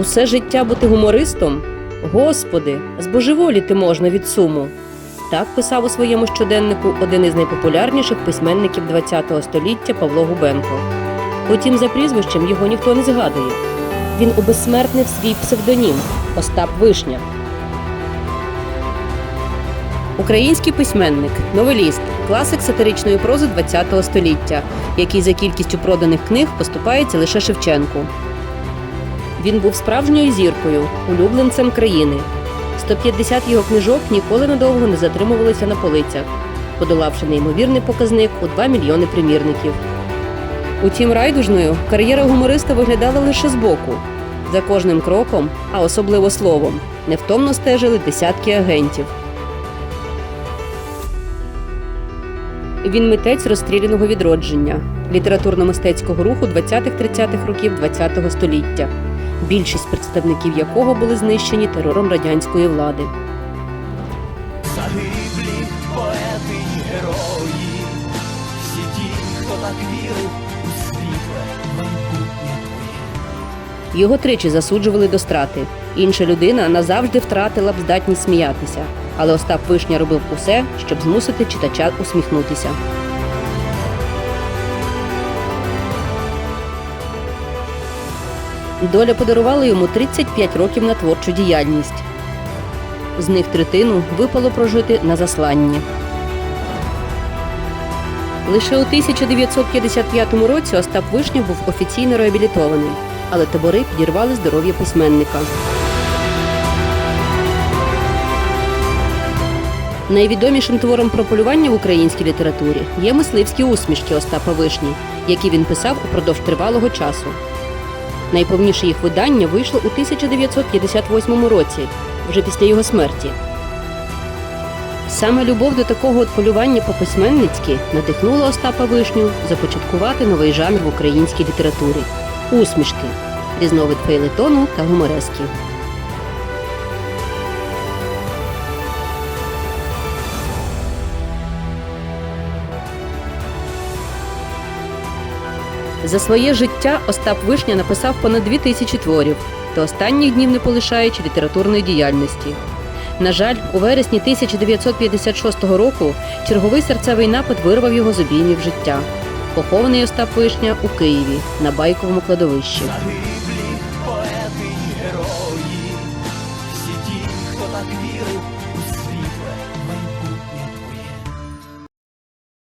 Усе життя бути гумористом? Господи, збожеволіти можна від суму. Так писав у своєму щоденнику один із найпопулярніших письменників ХХ століття Павло Губенко. Утім, за прізвищем його ніхто не згадує. Він обезсмертнив свій псевдонім Остап Вишня. Український письменник, новеліст, класик сатиричної прози ХХ століття, який за кількістю проданих книг поступається лише Шевченку. Він був справжньою зіркою, улюбленцем країни. 150 його книжок ніколи надовго не затримувалися на полицях, подолавши неймовірний показник у 2 мільйони примірників. Утім, райдужною кар'єра гумориста виглядала лише збоку. За кожним кроком, а особливо словом, невтомно стежили десятки агентів. Він митець розстріляного відродження, літературно-мистецького руху 20-30-х років ХХ століття, більшість представників якого були знищені терором радянської влади. Загиблі поети й герої, всі ті, хто так вірив у світле майбутнє твоє. Його тричі засуджували до страти. Інша людина назавжди втратила б здатність сміятися, але Остап Вишня робив усе, щоб змусити читача усміхнутися. Доля подарувала йому 35 років на творчу діяльність. З них третину випало прожити на засланні. Лише у 1955 році Остап Вишня був офіційно реабілітований, але табори підірвали здоров'я письменника. Найвідомішим твором про полювання в українській літературі є мисливські усмішки Остапа Вишні, які він писав упродовж тривалого часу. Найповніше їх видання вийшло у 1958 році, вже після його смерті. Саме любов до такого от полювання по-письменницьки надихнула Остапа Вишню започаткувати новий жанр в українській літературі усмішки, різновид фейлетону та гуморески. За своє життя Остап Вишня написав понад дві тисячі творів та останніх днів не полишаючи літературної діяльності. На жаль, у вересні 1956 року черговий серцевий напад вирвав його з обіймів життя. Похований Остап Вишня у Києві на байковому кладовищі. Всі ті, хто так вірив у світле майбутнє.